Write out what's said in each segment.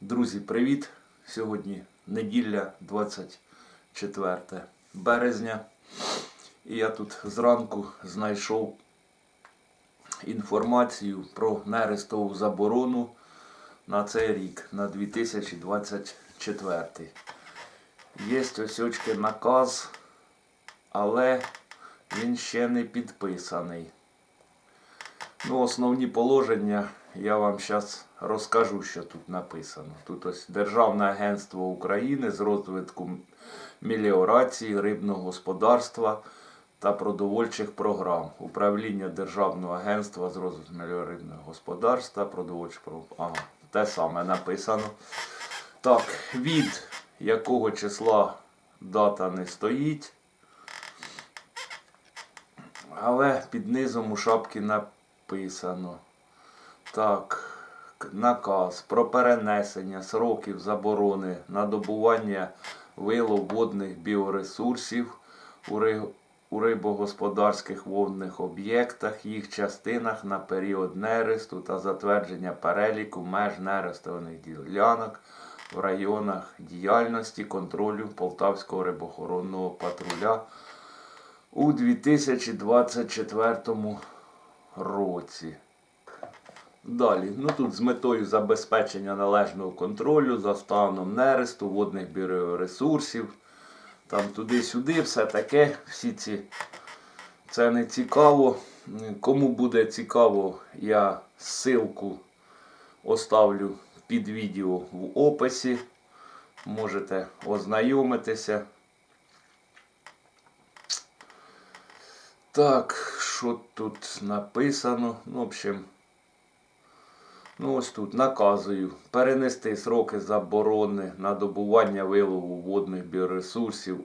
Друзі, привіт! Сьогодні неділя 24 березня. І я тут зранку знайшов інформацію про нерестову заборону на цей рік, на 2024. Є ось очки наказ, але він ще не підписаний. Ну, основні положення я вам зараз розкажу, що тут написано. Тут ось Державне агентство України з розвитку меліорації, рибного господарства та продовольчих програм. Управління Державного агентства з розвитку меліорибного господарства, продовольчих програм. Ага, те саме написано. Так, від якого числа дата не стоїть. Але під низом у шапки написано. Так, наказ про перенесення сроків заборони на добування вилов водних біоресурсів у рибогосподарських водних об'єктах, їх частинах на період нересту та затвердження переліку меж нерестованих ділянок в районах діяльності контролю Полтавського рибохоронного патруля у 2024 році. Далі, ну тут з метою забезпечення належного контролю за станом нересту, водних біоресурсів, там туди-сюди, все таке, всі ці. Це не цікаво. Кому буде цікаво, я ссылку оставлю під відео в описі. Можете ознайомитися. Так, що тут написано? Ну, в общем, ну ось тут наказую перенести сроки заборони на добування вилову водних біоресурсів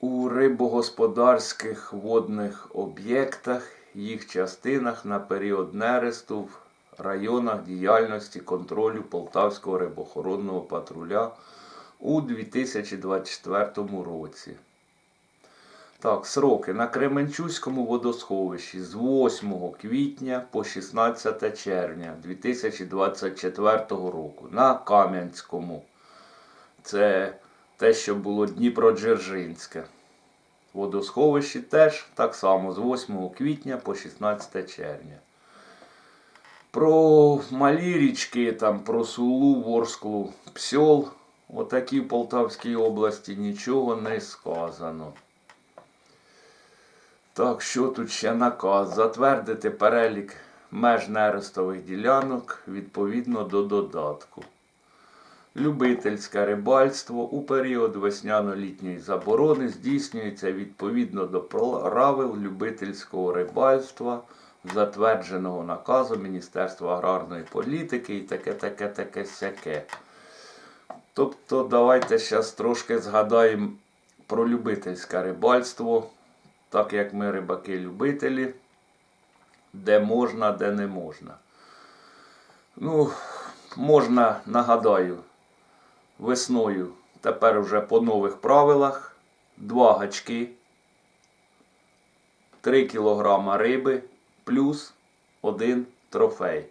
у рибогосподарських водних об'єктах, їх частинах на період нересту в районах діяльності контролю Полтавського рибохоронного патруля у 2024 році. Так, сроки на Кременчуському водосховищі з 8 квітня по 16 червня 2024 року. На Кам'янському. Це те, що було Дніпродзержинське. Водосховищі теж так само з 8 квітня по 16 червня. Про малі річки, там, про Сулу, Ворсклу, Псьол, отакі в Полтавській області нічого не сказано. Так, що тут ще наказ? Затвердити перелік меж нерестових ділянок відповідно до додатку. Любительське рибальство у період весняно-літньої заборони здійснюється відповідно до правил любительського рибальства, затвердженого наказу Міністерства аграрної політики і таке, таке, таке, сяке. Тобто, давайте зараз трошки згадаємо про любительське рибальство так як ми рибаки-любителі, де можна, де не можна. Ну, можна, нагадаю, весною тепер вже по нових правилах два гачки, 3 кг риби плюс один трофей.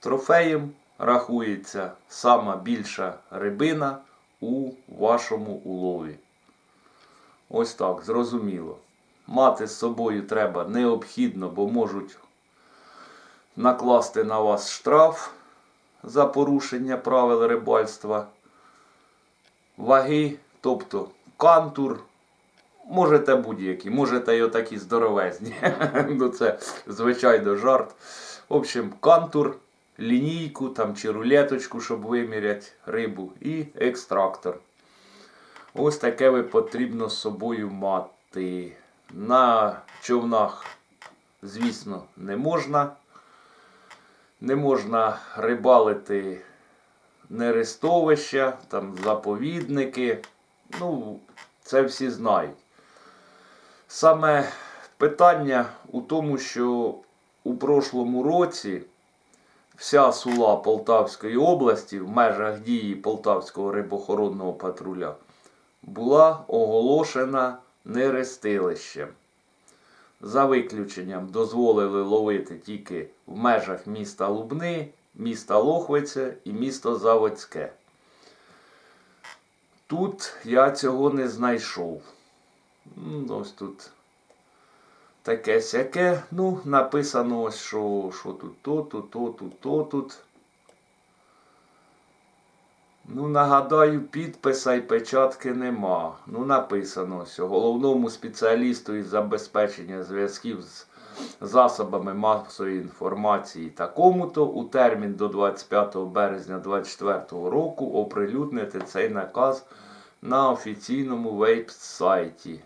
Трофеєм рахується сама більша рибина у вашому улові. Ось так, зрозуміло. Мати з собою треба необхідно, бо можуть накласти на вас штраф за порушення правил рибальства. Ваги, тобто кантур. Можете будь-які, можете й отакі здоровезні. ну це звичайно жарт. В общем, кантур, лінійку там, чи рулеточку, щоб виміряти рибу, і екстрактор. Ось таке ви потрібно з собою мати. На човнах, звісно, не можна. Не можна рибалити нерестовища, там заповідники. Ну, це всі знають. Саме питання у тому, що у прошлому році вся сула Полтавської області в межах дії Полтавського рибохоронного патруля була оголошена нерестилищем. За виключенням дозволили ловити тільки в межах міста Лубни міста Лохвиця і місто Заводське. Тут я цього не знайшов. Ось тут таке сяке. Ну, написано ось, що, що тут то, тут, то, тут, то, тут. Ну, нагадаю, підписа і печатки нема. Ну, написано, що головному спеціалісту із забезпечення зв'язків з засобами масової інформації такому-то у термін до 25 березня 2024 року оприлюднити цей наказ на офіційному веб-сайті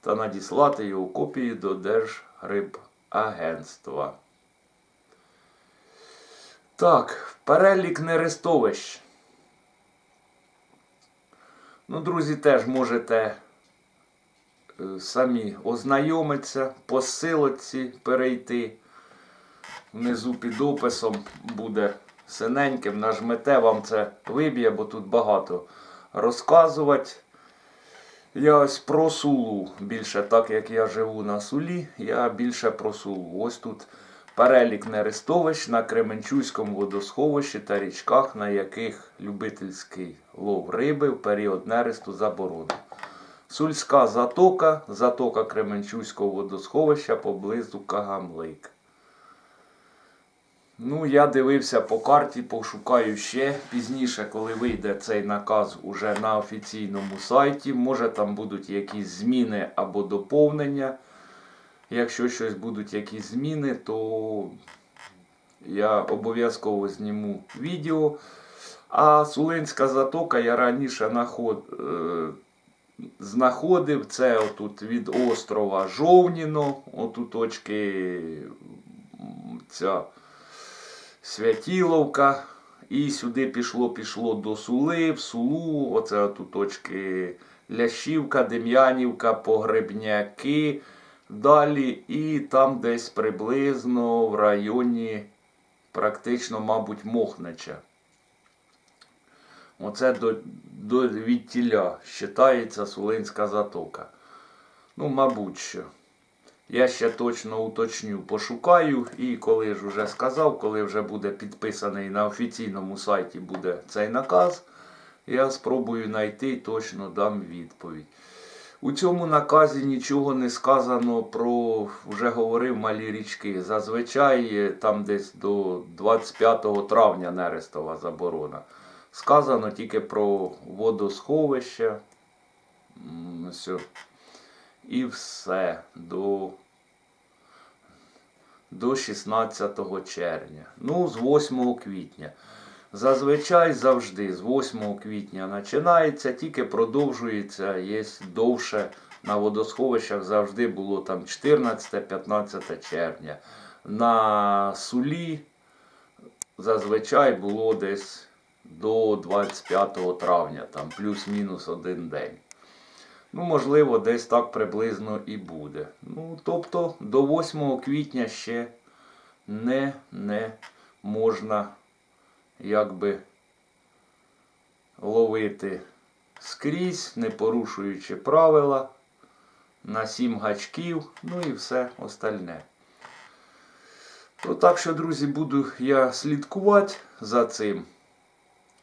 та надіслати його копії до Держгрибагентства. Так, перелік нерестовищ. Ну, друзі, теж можете е, самі ознайомитися, по силоці перейти. Внизу під описом буде синеньким, нажмете, вам це виб'є, бо тут багато розказувати. Я ось про сулу більше, так як я живу на сулі, я більше про сулу. Ось тут перелік нерестовищ на Кременчуському водосховищі та річках, на яких любительський лов риби в період нересту заборонено. Сульська затока, затока Кременчуського водосховища поблизу Кагамлик. Ну, я дивився по карті, пошукаю ще пізніше, коли вийде цей наказ уже на офіційному сайті. Може там будуть якісь зміни або доповнення. Якщо щось будуть якісь зміни, то я обов'язково зніму відео. А Сулинська затока я раніше наход, е, знаходив. Це отут від острова Жовніно, отут точки ця Святіловка. І сюди пішло, пішло до Сули, в Сулу, оце тут точки Лящівка, Дем'янівка, Погребняки. Далі і там десь приблизно в районі, практично, мабуть, Мохнича. Оце до, до відтіля вважається Сулинська затока. Ну, мабуть, що. Я ще точно уточню, пошукаю, і коли ж вже сказав, коли вже буде підписаний на офіційному сайті буде цей наказ, я спробую знайти і точно дам відповідь. У цьому наказі нічого не сказано про, вже говорив, малі річки. Зазвичай там десь до 25 травня нерестова заборона. Сказано тільки про водосховище. І все до, до 16 червня. Ну, з 8 квітня. Зазвичай завжди з 8 квітня починається, тільки продовжується, є довше. На водосховищах завжди було там 14-15 червня. На сулі зазвичай було десь до 25 травня, там плюс-мінус один день. Ну, можливо, десь так приблизно і буде. Ну, тобто до 8 квітня ще не, не можна якби ловити скрізь, не порушуючи правила на 7 гачків, ну і все остальне. Ну, так що, друзі, буду я слідкувати за цим.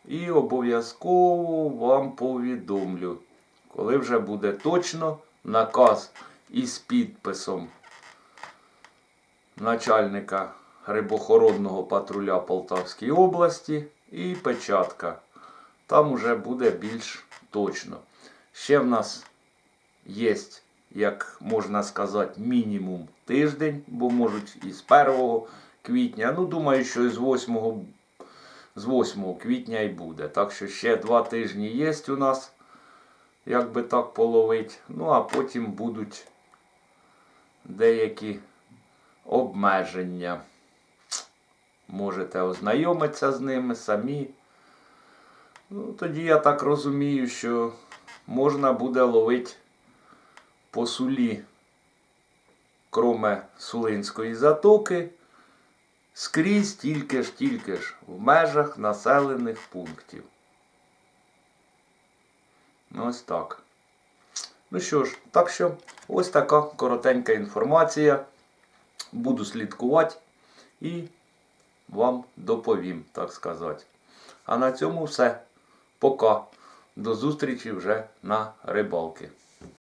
І обов'язково вам повідомлю, коли вже буде точно наказ із підписом начальника рибохоронного патруля Полтавської області і печатка. Там уже буде більш точно. Ще в нас є, як можна сказати, мінімум тиждень, бо можуть і з 1 квітня. Ну, думаю, що з 8, з 8 квітня і буде. Так що ще два тижні є у нас, як би так половить. Ну, а потім будуть деякі обмеження. Можете ознайомитися з ними самі. Ну, тоді я так розумію, що можна буде ловити по сулі, кроме Сулинської затоки, скрізь тільки ж, тільки ж в межах населених пунктів. Ось так. Ну що ж, так що, ось така коротенька інформація. Буду слідкувати і вам доповім, так сказати. А на цьому все. Пока. До зустрічі вже на рибалки.